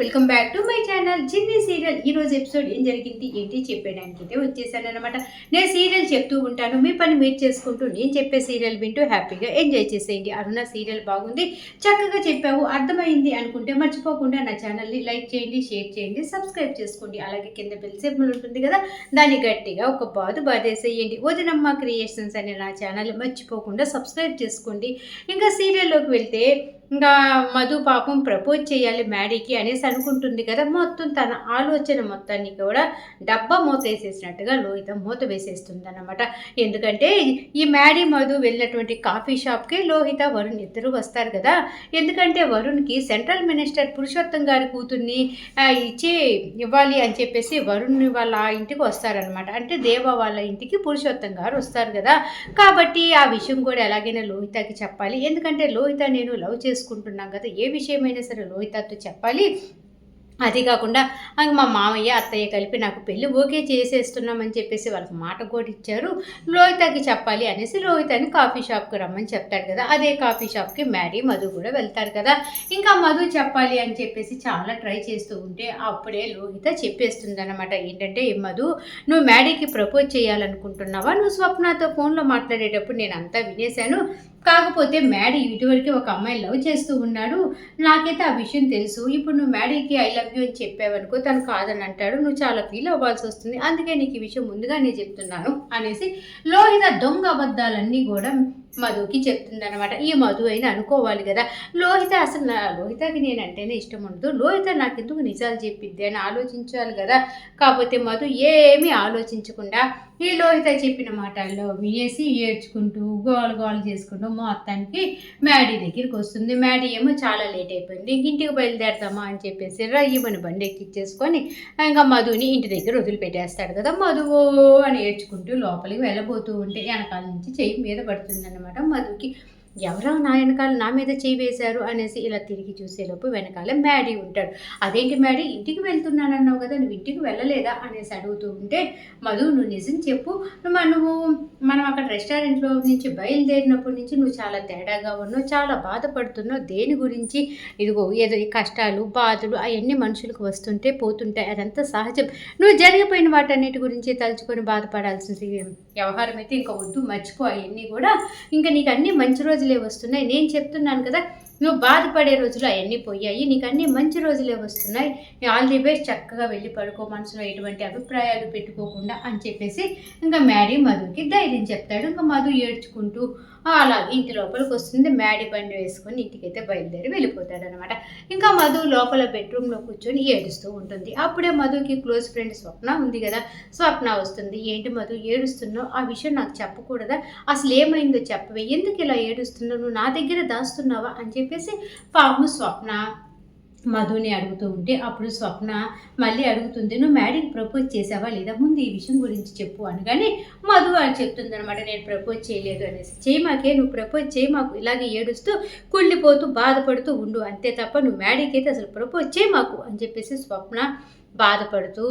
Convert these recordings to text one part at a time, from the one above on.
Welcome back to my channel Chinni serial ఈ రోజు episode ఏం జరిగింది? ఏంటి? చెప్పేయడానికి అయితే వచ్చేసాను అనమాట నేను సీరియల్ చెప్తూ ఉంటాను. మీ పని మీరు చేసుకుంటూ నేను చెప్పే సీరియల్ వింటూ హ్యాపీగా ఎంజాయ్ చేసేయండి. అరుణ సీరియల్ బాగుంది. చక్కగా చెప్పావు. అర్థమైంది అనుకుంటే మర్చిపోకుండా నా ఛానల్ని లైక్ చేయండి షేర్ చేయండి సబ్స్క్రైబ్ చేసుకోండి. అలాగే కింద బెల్ సింబల్ ఉంటుంది కదా దాన్ని గట్టిగా ఒక బాదు బాధేసేయండి వదినమ్మ క్రియేషన్స్ అనే నా ఛానల్ మర్చిపోకుండా సబ్స్క్రైబ్ చేసుకోండి. ఇంకా సీరియల్లోకి వెళ్తే ఇంకా మధు పాపం ప్రపోజ్ చేయాలి మ్యాడీకి అనేసి అనుకుంటుంది కదా మొత్తం తన ఆలోచన మొత్తాన్ని కూడా డబ్బా మూత వేసేసినట్టుగా లోహిత మూత వేసేస్తుంది అనమాట ఎందుకంటే ఈ మ్యాడీ మధు వెళ్ళినటువంటి కాఫీ షాప్కి లోహిత వరుణ్ ఇద్దరు వస్తారు కదా. ఎందుకంటే వరుణ్కి సెంట్రల్ మినిస్టర్ పురుషోత్తం గారి కూతుర్ని ఇచ్చి ఇవ్వాలి అని చెప్పేసి వరుణ్ వాళ్ళ ఇంటికి వస్తారనమాట అంటే దేవ వాళ్ళ ఇంటికి పురుషోత్తం గారు వస్తారు కదా. కాబట్టి ఆ విషయం కూడా ఎలాగైనా లోహితకి చెప్పాలి. ఎందుకంటే లోహిత నేను లవ్ చేసుకుంటున్నాం కదా ఏ విషయమైనా సరే లోహితతో చెప్పాలి. అది కాకుండా మా మామయ్య అత్తయ్య కలిపి నాకు పెళ్ళి ఓకే చేసేస్తున్నామని చెప్పేసి వాళ్ళకి మాట కూడా ఇచ్చారు లోహితకి చెప్పాలి అనేసి లోహితని కాఫీ షాప్కి రమ్మని చెప్తాడు కదా అదే కాఫీ షాప్కి మ్యాడీ మధు కూడా వెళ్తారు కదా. ఇంకా మధు చెప్పాలి అని చెప్పేసి చాలా ట్రై చేస్తూ ఉంటే అప్పుడే లోహిత చెప్పేస్తుంది అనమాట ఏంటంటే మధు నువ్వు మ్యాడీకి ప్రపోజ్ చేయాలనుకుంటున్నావా? నువ్వు స్వప్నతో ఫోన్లో మాట్లాడేటప్పుడు నేను అంతా వినేశాను. కాకపోతే మ్యాడీ ఇటువరకు ఒక అమ్మాయి లవ్ చేస్తూ ఉన్నాడు. నాకైతే ఆ విషయం తెలుసు. ఇప్పుడు నువ్వు మ్యాడీకి ఐ లవ్ యూ అని చెప్పావనుకో తను కాదని అంటాడు. నువ్వు చాలా ఫీల్ అవ్వాల్సి వస్తుంది. అందుకే నీకు ఈ విషయం ముందుగానే చెప్తున్నాను అనేసి లోహిత దొంగ అబద్ధాలన్నీ కూడా మధుకి చెప్తుందనమాట ఈ మధు అయినా అనుకోవాలి కదా. లోహిత అసలు నా లోహితకి నేను అంటేనే ఇష్టం ఉండదు. లోహిత నాకు ఎందుకు నిజాలు చెప్పిద్ది అని ఆలోచించాలి కదా. కాకపోతే మధు ఏమీ ఆలోచించకుండా ఈ లోహిత చెప్పిన మాటల్లో వేసి ఏడ్చుకుంటూ గోలు గోలు చేసుకుంటూ మొత్తానికి మ్యాడీ దగ్గరికి వస్తుంది. మ్యాడీ ఏమో చాలా లేట్ అయిపోయింది. ఇంటికి బయలుదేరదామా అని చెప్పేసి రయ్యమని బండి ఎక్కించేసుకొని ఇంకా మధుని ఇంటి దగ్గర వదిలిపెట్టేస్తాడు కదా. మధువు అని ఏడ్చుకుంటూ లోపలికి వెళ్ళబోతూ ఉంటే వెనకాల నుంచి చెయ్యి మీద పడుతుంది అనమాట మధుకి. ఎవరో నా వెనకాల నా మీద చేయి వేశారు అనేసి ఇలా తిరిగి చూసేలోపు వెనకాల మ్యాడీ ఉంటాడు. అదేంటి మ్యాడీ? ఇంటికి వెళ్తున్నానన్నావు కదా నువ్వు ఇంటికి వెళ్ళలేదా? అనేసి అడుగుతూ ఉంటే మధు నువ్వు నిజం చెప్పు. నువ్వు నువ్వు మనం అక్కడ రెస్టారెంట్లో నుంచి బయలుదేరినప్పటి నుంచి నువ్వు చాలా తేడాగా ఉన్నావు చాలా బాధపడుతున్నావు. దేని గురించి? ఇదిగో ఏదో ఈ కష్టాలు బాధలు అవన్నీ మనుషులకు వస్తుంటే పోతుంటాయి. అదంతా సహజం. నువ్వు జరిగిపోయిన వాటన్నిటి గురించి తలుచుకొని బాధపడాల్సిన వ్యవహారం అయితే ఇంకా వద్దు మర్చిపో. అవన్నీ కూడా ఇంకా నీకు అన్ని మంచి రోజులు వస్తున్నాయి. నేను చెప్తున్నాను కదా నువ్వు బాధపడే రోజులు అవన్నీ పోయాయి. నీకు అన్ని మంచి రోజులే వస్తున్నాయి. ఆల్ ది బెస్ట్ చక్కగా వెళ్ళి పడుకో మనసులో ఎటువంటి అభిప్రాయాలు పెట్టుకోకుండా అని చెప్పేసి ఇంకా మ్యాడీ మధుకి ధైర్యం చెప్తాడు. ఇంకా మధు ఏడ్చుకుంటూ అలా ఇంటి లోపలికి వస్తుంది. మ్యాడీ బండి వేసుకొని ఇంటికైతే బయలుదేరి వెళ్ళిపోతాడు అనమాట ఇంకా మధు లోపల బెడ్రూమ్లో కూర్చొని ఏడుస్తూ ఉంటుంది. అప్పుడే మధుకి క్లోజ్ ఫ్రెండ్ స్వప్న ఉంది కదా. స్వప్న వస్తుంది. ఏంటి మధు ఏడుస్తున్నావు? ఆ విషయం నాకు చెప్పకూడదా? అసలు ఏమైందో చెప్పవే. ఎందుకు ఇలా ఏడుస్తున్నావు? నువ్వు నా దగ్గర దాస్తున్నావా? అని చెప్పేసి పాము స్వప్న మధుని అడుగుతూ ఉంటే అప్పుడు స్వప్న మళ్ళీ అడుగుతుంది నువ్వు మ్యాడీకి ప్రపోజ్ చేసావా లేదా? ముందు ఈ విషయం గురించి చెప్పు అనగానే మధు అని చెప్తుంది అనమాట నేను ప్రపోజ్ చేయలేదు అనేసి. చేయి మాకే నువ్వు ప్రపోజ్ చేయి మాకు ఇలాగే ఏడుస్తూ కుళ్ళిపోతూ బాధపడుతూ ఉండు. అంతే తప్ప నువ్వు మ్యాడీకి అయితే అసలు ప్రపోజ్ చేయి మాకు అని చెప్పేసి స్వప్న బాధపడుతూ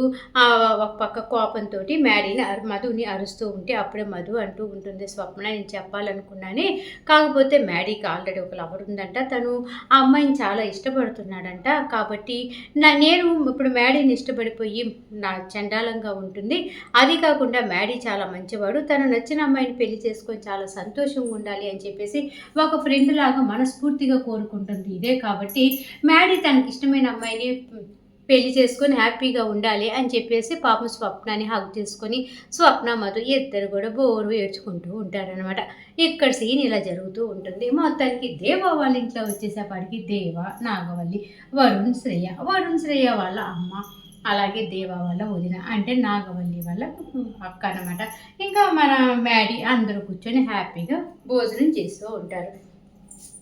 ఒక పక్క కోపంతో మ్యాడీని మధుని అరుస్తూ ఉంటే అప్పుడే మధు అంటూ ఉంటుంది స్వప్న నేను చెప్పాలనుకున్నానే. కాకపోతే మ్యాడీకి ఆల్రెడీ ఒక లవర్ ఉందంట. తను ఆ అమ్మాయిని చాలా ఇష్టపడుతున్నాడంట. కాబట్టి నా నేను ఇప్పుడు మ్యాడీని ఇష్టపడిపోయి నా చండాలంగా ఉంటుంది. అది కాకుండా మ్యాడీ చాలా మంచివాడు. తను నచ్చిన అమ్మాయిని పెళ్ళి చేసుకొని చాలా సంతోషంగా ఉండాలి అని చెప్పేసి ఒక ఫ్రెండ్ లాగా మనస్ఫూర్తిగా కోరుకుంటుంది ఇదే. కాబట్టి మ్యాడీ తనకి ఇష్టమైన అమ్మాయిని పెళ్ళి చేసుకొని హ్యాపీగా ఉండాలి అని చెప్పేసి పాపం స్వప్నాన్ని హగ్ చేసుకొని స్వప్న మధు ఇద్దరు కూడా బోరు ఏడ్చుకుంటూ ఉంటారనమాట ఇక్కడ సీన్ ఇలా జరుగుతూ ఉంటుంది. మొత్తానికి దేవ వాళ్ళ ఇంట్లో వచ్చేసేపాటికి దేవ నాగవల్లి వరుణ్ శ్రేయ. వరుణ్ శ్రేయ వాళ్ళ అమ్మ అలాగే దేవ వాళ్ళ వదిన అంటే నాగవల్లి వాళ్ళ అక్క అనమాట ఇంకా మన మ్యాడీ అందరూ కూర్చొని హ్యాపీగా భోజనం చేస్తూ ఉంటారు.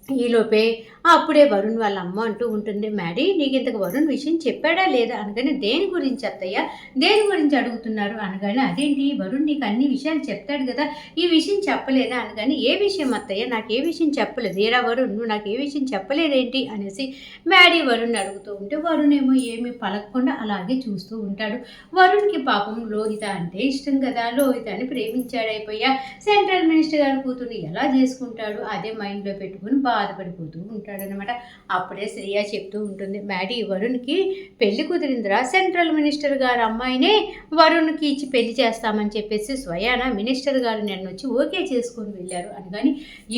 ఈలోపే అప్పుడే వరుణ్ వాళ్ళ అమ్మ అంటూ ఉంటుంది మ్యాడీ నీకు ఇంతకు వరుణ్ విషయం చెప్పాడా లేదా? అనగానే దేని గురించి అత్తయ్య? దేని గురించి అడుగుతున్నారు? అనగానే అదేంటి వరుణ్ నీకు అన్ని విషయాలు చెప్తాడు కదా ఈ విషయం చెప్పలేదా? అనగానే ఏ విషయం అత్తయ్య? నాకు ఏ విషయం చెప్పలేదు. ఏరా వరుణ్ నువ్వు నాకు ఏ విషయం చెప్పలేదేంటి? అనేసి మ్యాడీ వరుణ్ అడుగుతూ ఉంటే వరుణ్ ఏమో ఏమీ పలకకుండా అలాగే చూస్తూ ఉంటాడు. వరుణ్కి పాపం లోహిత అంటే ఇష్టం కదా లోహితాన్ని ప్రేమించాడైపోయా? సెంట్రల్ మినిస్టర్ గారి కూతుర్ని ఎలా చేసుకుంటాడు? అదే మైండ్లో పెట్టుకుని బాధపడిపోతూ ఉంటాడనమాట అప్పుడే శ్రేయ చెప్తూ ఉంటుంది మ్యాడీ వరుణ్కి పెళ్ళి కుదిరిందిరా. సెంట్రల్ మినిస్టర్ గారు అమ్మాయినే వరుణ్కి ఇచ్చి పెళ్ళి చేస్తామని చెప్పేసి స్వయాన మినిస్టర్ గారు నన్ను వచ్చి ఓకే చేసుకొని వెళ్ళారు. అని కానీ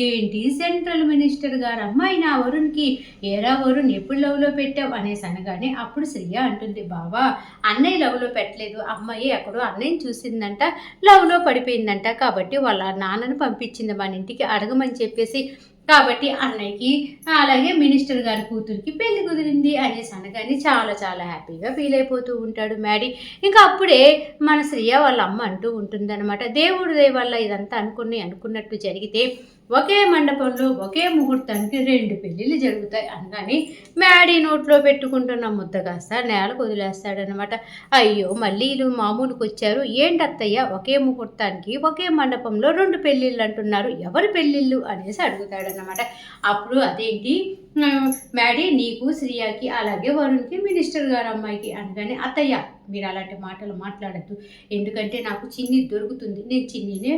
ఏంటి సెంట్రల్ మినిస్టర్ గారు అమ్మాయి నా వరుణ్కి? ఏరా వరుణ్ ఎప్పుడు లవ్లో పెట్టావు? అనేసి అనగానే అప్పుడు శ్రేయ అంటుంది బావా అన్నయ్య లవ్లో పెట్టలేదు. అమ్మాయి ఎక్కడో అన్నయ్యని చూసిందంట లవ్లో పడిపోయిందంట. కాబట్టి వాళ్ళ నాన్నను పంపించింది మన ఇంటికి అడగమని చెప్పేసి కాబట్టి అన్నయ్యకి అలాగే మినిస్టర్ గారి కూతురికి పెళ్ళి కుదిరింది అనేసి అనగానే చాలా చాలా హ్యాపీగా ఫీల్ అయిపోతూ ఉంటాడు మ్యాడీ. ఇంకా అప్పుడే మన శ్రీయ వాళ్ళ అమ్మ అంటూ ఉంటుందన్నమాట. దేవుడి వల్ల ఇదంతా అనుకుని అనుకున్నట్టు జరిగితే ఒకే మండపంలో ఒకే ముహూర్తానికి రెండు పెళ్ళిళ్ళు జరుగుతాయి అనగానే మ్యాడీ నోట్లో పెట్టుకుంటున్న ముద్ద కాస్త నేలకు వదిలేస్తాడనమాట. అయ్యో మళ్ళీ వీళ్ళు మామూలుకి వచ్చారు. ఏంటత్తయ్య ఒకే ముహూర్తానికి ఒకే మండపంలో రెండు పెళ్ళిళ్ళు అంటున్నారు. ఎవరి పెళ్ళిళ్ళు? అనేసి అడుగుతాడనమాట. అప్పుడు అదేంటి? మ్యాడీ నీకు శ్రీయాకి అలాగే వరుణ్కి మినిస్టర్ గారు అమ్మాయికి అనగానే అత్తయ్య మీరు అలాంటి మాటలు మాట్లాడద్దు. ఎందుకంటే నాకు చిన్ని దొరుకుతుంది. నేను చిన్నినే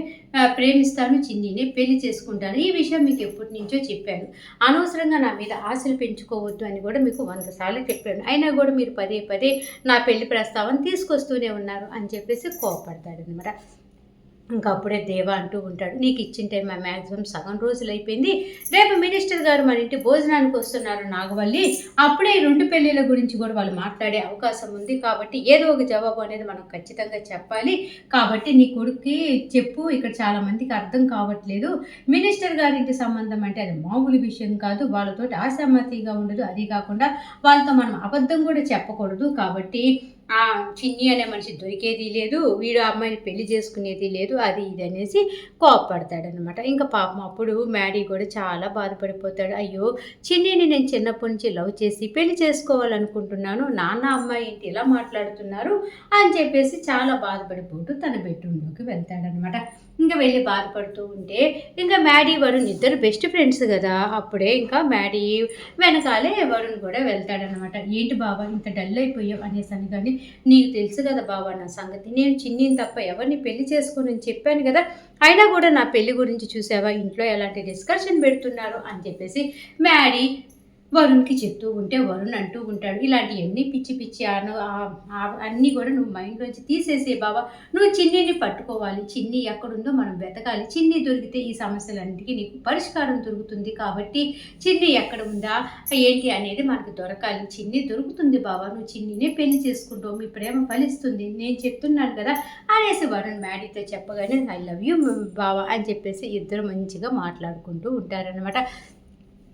ప్రేమిస్తాను చిన్నినే పెళ్ళి చేసుకుంటాను. ఈ విషయం మీకు ఎప్పటి నుంచో చెప్పాను. అనవసరంగా నా మీద ఆశలు పెంచుకోవద్దు అని కూడా మీకు వంద సార్లు చెప్పాను. అయినా కూడా మీరు పదే పదే నా పెళ్ళి ప్రస్తావన తీసుకొస్తూనే ఉన్నారు అని చెప్పేసి కోపడతాడు అనమాట ఇంకా అప్పుడే దేవా అంటూ ఉంటాడు. నీకు ఇచ్చిన టైం మా మ్యాక్సిమం సగం రోజులు అయిపోయింది రేపు మినిస్టర్ గారు మన ఇంటి భోజనానికి వస్తున్నారు నాగవల్లి. అప్పుడే ఈ రెండు పెళ్ళిళ్ళ గురించి కూడా వాళ్ళు మాట్లాడే అవకాశం ఉంది కాబట్టి ఏదో ఒక జవాబు అనేది మనం ఖచ్చితంగా చెప్పాలి. కాబట్టి నీ కొడుక్కి చెప్పు ఇక్కడ చాలా మందికి అర్థం కావట్లేదు. మినిస్టర్ గారింటి సంబంధం అంటే అది మామూలు విషయం కాదు. వాళ్ళతో అసమ్మతిగా ఉండదు. అది కాకుండా వాళ్ళతో మనం అబద్ధం కూడా చెప్పకూడదు. కాబట్టి ఆ చిన్ని అనే మనిషి దొరికేది లేదు వీడు అమ్మాయిని పెళ్ళి చేసుకునేది లేదు అది ఇది అనేసి కోపడతాడనమాట ఇంకా పాపం అప్పుడు మ్యాడీ కూడా చాలా బాధపడిపోతాడు. అయ్యో చిన్నిని నేను చిన్నప్పటి నుంచి లవ్ చేసి పెళ్ళి చేసుకోవాలనుకుంటున్నాను నాన్న అమ్మాయి ఏంటి ఇలా మాట్లాడుతున్నారు అని చెప్పేసి చాలా బాధపడిపోతూ తన బెడ్రూమ్లోకి వెళ్తాడనమాట ఇంకా వెళ్ళి బాధపడుతూ ఉంటే ఇంకా మ్యాడీ వరుణ్ ఇద్దరు బెస్ట్ ఫ్రెండ్స్ కదా అప్పుడే ఇంకా మ్యాడీ వెనకాలే వరుణ్ కూడా వెళ్తాడనమాట. ఏంటి బాబా ఇంత డల్ అయిపోయావు? అనేసి అని కానీ నీకు తెలుసు కదా బాబా నా సంగతి. నేను చిన్నిని తప్ప ఎవరిని పెళ్ళి చేసుకోనని చెప్పాను కదా అయినా కూడా నా పెళ్ళి గురించి చూసావా? ఇంట్లో ఎలాంటి డిస్కషన్ పెడుతున్నారు? అని చెప్పేసి మ్యాడీ వరుణ్కి చెప్తూ ఉంటే వరుణ్ అంటూ ఉంటాడు ఇలాంటివన్నీ పిచ్చి పిచ్చి అను అన్నీ కూడా నువ్వు మైండ్లోంచి తీసేసే బాబా నువ్వు చిన్నిని పట్టుకోవాలి. చిన్ని ఎక్కడుందో మనం వెతకాలి. చిన్ని దొరికితే ఈ సమస్యలన్నిటికీ నీకు పరిష్కారం దొరుకుతుంది కాబట్టి చిన్ని ఎక్కడ ఉందా? ఏంటి అనేది మనకు దొరకాలి. చిన్ని దొరుకుతుంది బాబా నువ్వు చిన్నినే పెళ్ళి చేసుకుంటావు. మీ ప్రేమ ఫలిస్తుంది. నేను చెప్తున్నాను కదా అనేసి వరుణ్ మ్యాడీతో చెప్పగానే ఐ లవ్ యూ బావా అని చెప్పేసి ఇద్దరు మంచిగా మాట్లాడుకుంటూ ఉంటారనమాట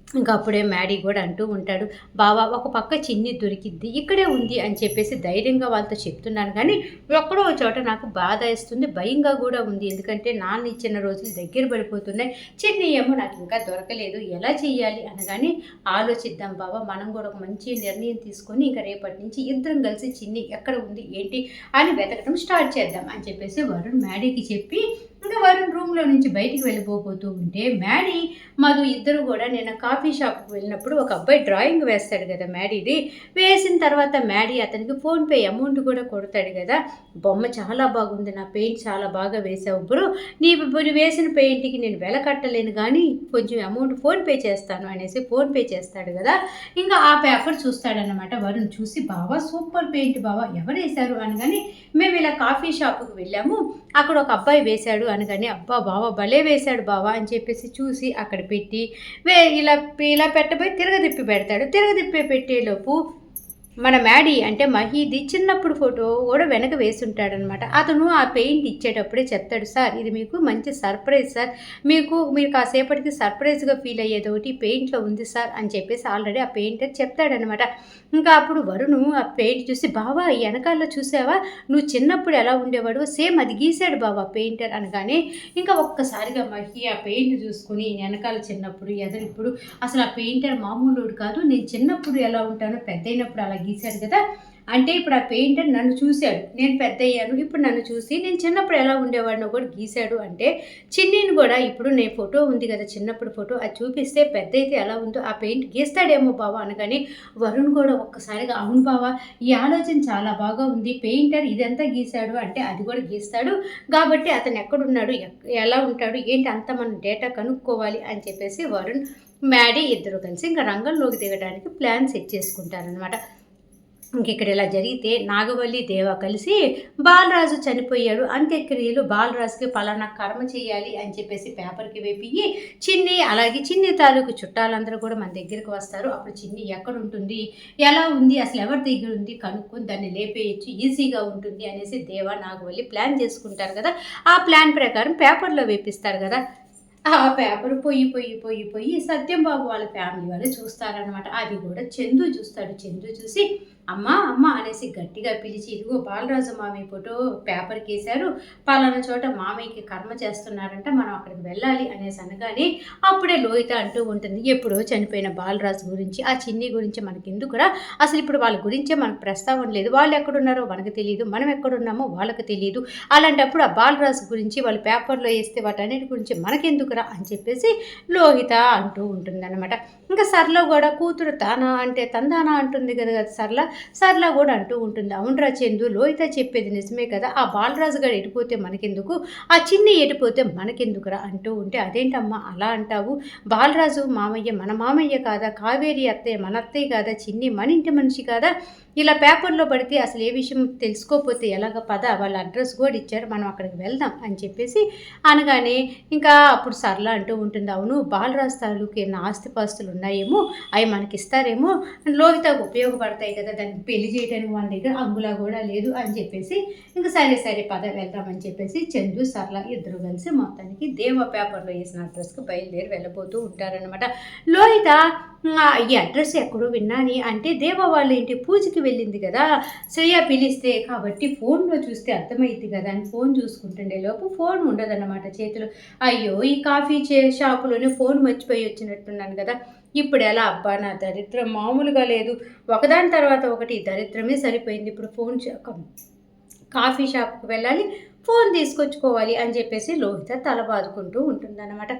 ఇంకా అప్పుడే మ్యాడీ కూడా అంటూ ఉంటాడు బావా ఒక పక్క చిన్ని దొరికిద్ది ఇక్కడే ఉంది అని చెప్పేసి ధైర్యంగా వాళ్ళతో చెప్తున్నాను. కానీ ఎక్కడో ఒక చోట నాకు బాధ వేస్తుంది భయంగా కూడా ఉంది. ఎందుకంటే నాన్న ఇచ్చిన రోజులు దగ్గర పడిపోతున్నాయి. చిన్ని ఏమో నాకు ఇంకా దొరకలేదు ఎలా చేయాలి అనగానే ఆలోచిద్దాం బావా మనం కూడా ఒక మంచి నిర్ణయం తీసుకొని ఇంకా రేపటి నుంచి ఇద్దరం కలిసి చిన్ని ఎక్కడ ఉంది ఏంటి అని వెతకడం స్టార్ట్ చేద్దాం అని చెప్పేసి వరుణ్ మ్యాడీకి చెప్పి ఇంకా వరుణ్ రూమ్లో నుంచి బయటికి వెళ్ళిపోతూ ఉంటే మ్యాడీ మధు ఇద్దరు కూడా నేను కాఫీ షాప్కి వెళ్ళినప్పుడు ఒక అబ్బాయి డ్రాయింగ్ వేస్తాడు కదా మ్యాడీది. వేసిన తర్వాత మ్యాడీ అతనికి ఫోన్పే అమౌంట్ కూడా కొడతాడు కదా. బొమ్మ చాలా బాగుంది నా పెయింట్ చాలా బాగా వేసావు బ్రో. నీ ఇప్పుడు వేసిన పెయింట్కి నేను వెల కట్టలేను కానీ కొంచెం అమౌంట్ ఫోన్పే చేస్తాను అనేసి ఫోన్పే చేస్తాడు కదా. ఇంకా ఆ పేపర్ చూస్తాడనమాట వరుణ్ చూసి బావా సూపర్ పెయింట్ బావా ఎవరు వేశారు? అనగానే మేము ఇలా కాఫీ షాప్కి వెళ్ళాము. అక్కడ ఒక అబ్బాయి వేశాడు. అనగానే అబ్బా బావా భలే వేశాడు బావా అని చెప్పేసి చూసి అక్కడ పెట్టి వే ఇలా ఇలా పెట్టబోయి తిరగదిప్పి పెడతాడు. తిరగదిప్పి పెట్టేలోపు మన మ్యాడీ అంటే మహీది చిన్నప్పుడు ఫోటో కూడా వెనక వేసుంటాడనమాట. అతను ఆ పెయింట్ ఇచ్చేటప్పుడే చెప్తాడు సార్ ఇది మీకు మంచి సర్ప్రైజ్ సార్. మీకు మీరు కాసేపటికి సర్ప్రైజ్గా ఫీల్ అయ్యేది ఒకటి పెయింట్లో ఉంది సార్ అని చెప్పేసి ఆల్రెడీ ఆ పెయింటర్ చెప్తాడనమాట. ఇంకా అప్పుడు వరుణు ఆ పెయింట్ చూసి బావా ఈ వెనకాల చూసావా? నువ్వు చిన్నప్పుడు ఎలా ఉండేవాడు? సేమ్ అది గీసాడు బావా పెయింటర్ అనగానే ఇంకా ఒక్కసారిగా మహి ఆ పెయింట్ చూసుకుని వెనకాల చిన్నప్పుడు ఎదరిప్పుడు ఇప్పుడు అసలు ఆ పెయింటర్ మామూలు కాదు. నేను చిన్నప్పుడు ఎలా ఉంటానో పెద్ద అయినప్పుడు అలా గీశాడు కదా. అంటే ఇప్పుడు ఆ పెయింటర్ నన్ను చూశాడు. నేను పెద్ద అయ్యాను. ఇప్పుడు నన్ను చూసి నేను చిన్నప్పుడు ఎలా ఉండేవాడినో కూడా గీశాడు అంటే చిన్నీని కూడా ఇప్పుడు నేను ఫోటో ఉంది కదా చిన్నప్పుడు ఫోటో అది చూపిస్తే పెద్ద అయితే ఎలా ఉందో ఆ పెయింట్ గీస్తాడేమో బావా అనగానే వరుణ్ కూడా ఒక్కసారిగా అవును బావా ఈ ఆలోచన చాలా బాగా ఉంది. పెయింటర్ ఇదంతా గీశాడు అంటే అది కూడా గీస్తాడు. కాబట్టి అతను ఎక్కడున్నాడు? ఎలా ఉంటాడు? ఏంటి అంత మనం డేటా కనుక్కోవాలి? అని చెప్పేసి వరుణ్ మ్యాడీ ఇద్దరు కలిసి ఇంకా రంగంలోకి దిగడానికి ప్లాన్ సెట్ చేసుకుంటారనమాట ఇంక ఇక్కడ ఇలా జరిగితే నాగవల్లి దేవ కలిసి బాలరాజు చనిపోయాడు. అంత్యక్రియలు బాలరాజుకి పలానా కర్మ చేయాలి అని చెప్పేసి పేపర్కి వేపియ్యి చిన్ని అలాగే చిన్ని తాలూకు చుట్టాలందరూ కూడా మన దగ్గరికి వస్తారు. అప్పుడు చిన్ని ఎక్కడ ఉంటుంది ఎలా ఉంది? అసలు ఎవరి దగ్గర ఉంది? కనుక్కొని దాన్ని లేపేయచ్చు. ఈజీగా ఉంటుంది అనేసి దేవ నాగవల్లి ప్లాన్ చేసుకుంటారు కదా. ఆ ప్లాన్ ప్రకారం పేపర్లో వేపిస్తారు కదా. ఆ పేపర్ పొయ్యి పొయ్యి పొయ్యి పొయ్యి సత్యం బాబు వాళ్ళ ఫ్యామిలీ వాళ్ళు చూస్తారనమాట అది కూడా చందు చూస్తాడు. చందు చూసి అమ్మా అమ్మ అనేసి గట్టిగా పిలిచి ఇదిగో బాలరాజు మామయ్య ఫోటో పేపర్కి వేశారు పలానా చోట మామయ్యకి కర్మ చేస్తున్నారంట మనం అక్కడికి వెళ్ళాలి అనేసి అనగానే అప్పుడే లోహిత అంటూ ఉంటుంది ఎప్పుడో చనిపోయిన బాలరాజు గురించి ఆ చిన్ని గురించి మనకి ఎందుకురా అసలు ఇప్పుడు వాళ్ళ గురించే మనకు ప్రస్తావన లేదు. వాళ్ళు ఎక్కడున్నారో మనకు తెలియదు మనం ఎక్కడున్నామో వాళ్ళకి తెలియదు అలాంటప్పుడు ఆ బాలరాజు గురించి వాళ్ళు పేపర్లో వేస్తే వాటన్నిటి గురించి మనకెందుకురా అని చెప్పేసి లోహిత అంటూ ఉంటుందన్నమాట. ఇంకా సర్లో కూడా కూతురు తానా అంటే తందానా? అంటుంది కదా కదా సర్ల సర్లా కూడా అంటూ ఉంటుంది. అవునరా చందు లోహిత చెప్పేది నిజమే కదా? ఆ బాలరాజు గారు ఎడిపోతే మనకెందుకు? ఆ చిన్ని ఎడిపోతే మనకెందుకురా అంటూ ఉంటే అదేంటమ్మా అలా అంటావు? బాలరాజు మామయ్య మన మామయ్య కాదా? కావేరి అత్తయ్య మన అత్తయ్య కాదా? చిన్ని మన ఇంటి మనిషి కాదా? ఇలా పేపర్లో పడితే అసలు ఏ విషయం తెలుసుకోకపోతే ఎలాగ పద? వాళ్ళ అడ్రస్ కూడా ఇచ్చారు మనం అక్కడికి వెళ్దాం అని చెప్పేసి అనగానే ఇంకా అప్పుడు సర్లా అంటూ ఉంటుంది అవును బాలరాజు తాలూకు ఎన్ని ఆస్తిపాస్తులు ఉన్నాయేమో? అవి మనకి ఇస్తారేమో లోహితకు ఉపయోగపడతాయి కదా పెళ్ళి చేయడానికి మన దగ్గర అంగులా కూడా లేదు అని చెప్పేసి ఇంకా సరే సరే పద వెళ్దామని చెప్పేసి చందు సర్లా ఇద్దరు కలిసి మొత్తానికి దేవ పేపర్లో వేసిన అడ్రస్కి బయలుదేరి వెళ్ళబోతూ ఉంటారనమాట లోహిత ఈ అడ్రస్ ఎక్కడో విన్నాని. అంటే దేవ వాళ్ళ ఇంటి పూజకి వెళ్ళింది కదా. శ్రేయ పిలిస్తే కాబట్టి ఫోన్లో చూస్తే అర్థమైంది కదా అని ఫోన్ చూసుకుంటుండే లోపు ఫోన్ ఉండదన్నమాట చేతిలో. అయ్యో ఈ కాఫీ చే షాపులోనే ఫోన్ మర్చిపోయి వచ్చినట్టున్నాను కదా. ఇప్పుడు ఎలా? అబ్బా నా దరిద్రం మామూలుగా లేదు. ఒకదాని తర్వాత ఒకటి దరిద్రమే సరిపోయింది. ఇప్పుడు ఫోన్ కాఫీ షాప్కి వెళ్ళాలి ఫోన్ తీసుకొచ్చుకోవాలి అని చెప్పేసి లోహిత తల బాదుకుంటూ ఉంటుందన్నమాట.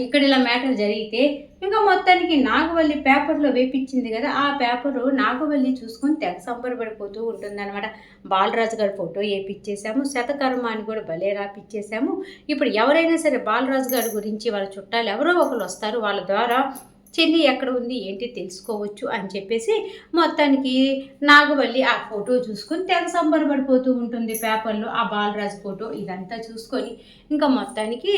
ఇక్కడ ఇలా మ్యాటర్ జరిగితే ఇంకా మొత్తానికి నాగవల్లి పేపర్లో వేపించింది కదా ఆ పేపరు నాగవల్లి చూసుకొని తెగ సంబరపడిపోతూ ఉంటుందన్నమాట. బాలరాజు గారి ఫోటో వేపించేసాము శతకర్మ అని కూడా భలే రాపిచ్చేసాము ఇప్పుడు ఎవరైనా సరే బాలరాజు గారి గురించి వాళ్ళ చుట్టాలు ఎవరో ఒకరు వస్తారు వాళ్ళ ద్వారా చెల్లి ఎక్కడ ఉంది ఏంటి తెలుసుకోవచ్చు అని చెప్పేసి మొత్తానికి నాగవల్లి ఆ ఫోటో చూసుకొని తెగ సంబరపడిపోతూ ఉంటుంది పేపర్లో. ఆ బాలరాజు ఫోటో ఇదంతా చూసుకొని ఇంకా మొత్తానికి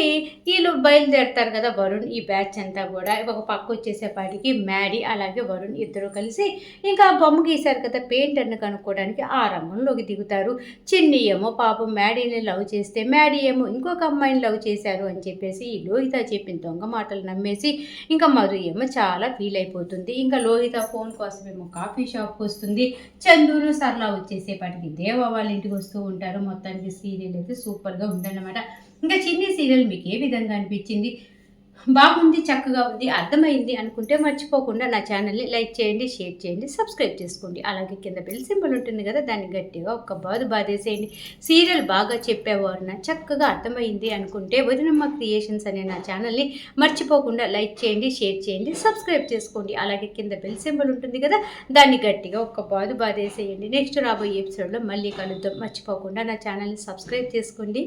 వీళ్ళు బయలుదేరతారు కదా వరుణ్ ఈ బ్యాచ్ అంతా కూడా. ఒక పక్క వచ్చేసేపాటికి మ్యాడీ అలాగే వరుణ్ ఇద్దరు కలిసి ఇంకా బొమ్మ గీశారు కదా పెయింటర్ని కనుక్కోవడానికి ఆ రంగంలోకి దిగుతారు. చిన్ని ఏమో పాపం మ్యాడీని లవ్ చేస్తే మ్యాడీ ఏమో ఇంకొక అమ్మాయిని లవ్ చేశారు అని చెప్పేసి ఈ లోహిత చెప్పిన దొంగ మాటలు నమ్మేసి ఇంకా మధు ఏమో చాలా ఫీల్ అయిపోతుంది ఇంకా లోహిత ఫోన్ కోసం ఏమో కాఫీ షాప్కి వస్తుంది. చందూరు సర్లా వచ్చేసేపాటికి దేవ వాళ్ళ ఇంటికి వస్తూ ఉంటారు. మొత్తానికి సీరియల్ అయితే సూపర్గా ఉందన్నమాట. ఇంకా చిన్ని సీరియల్ మీకు ఏ విధంగా అనిపించింది? బాగుంది చక్కగా ఉంది అర్థమైంది అనుకుంటే మర్చిపోకుండా నా ఛానల్ని లైక్ చేయండి షేర్ చేయండి సబ్స్క్రైబ్ చేసుకోండి. అలాగే కింద బెల్ సింబల్ ఉంటుంది కదా దాన్ని గట్టిగా ఒక్క బాధ బాధేసేయండి. సీరియల్ బాగా చెప్పేవారు నా చక్కగా అర్థమైంది అనుకుంటే వదినమ్మ క్రియేషన్స్ అనే నా ఛానల్ని మర్చిపోకుండా లైక్ చేయండి షేర్ చేయండి సబ్స్క్రైబ్ చేసుకోండి. అలాగే కింద బెల్ సింబల్ ఉంటుంది కదా దాన్ని గట్టిగా ఒక్క బాధ బాధేసేయండి. నెక్స్ట్ రాబోయే ఎపిసోడ్లో మళ్ళీ కలుద్దాం. మర్చిపోకుండా నా ఛానల్ని సబ్స్క్రైబ్ చేసుకోండి.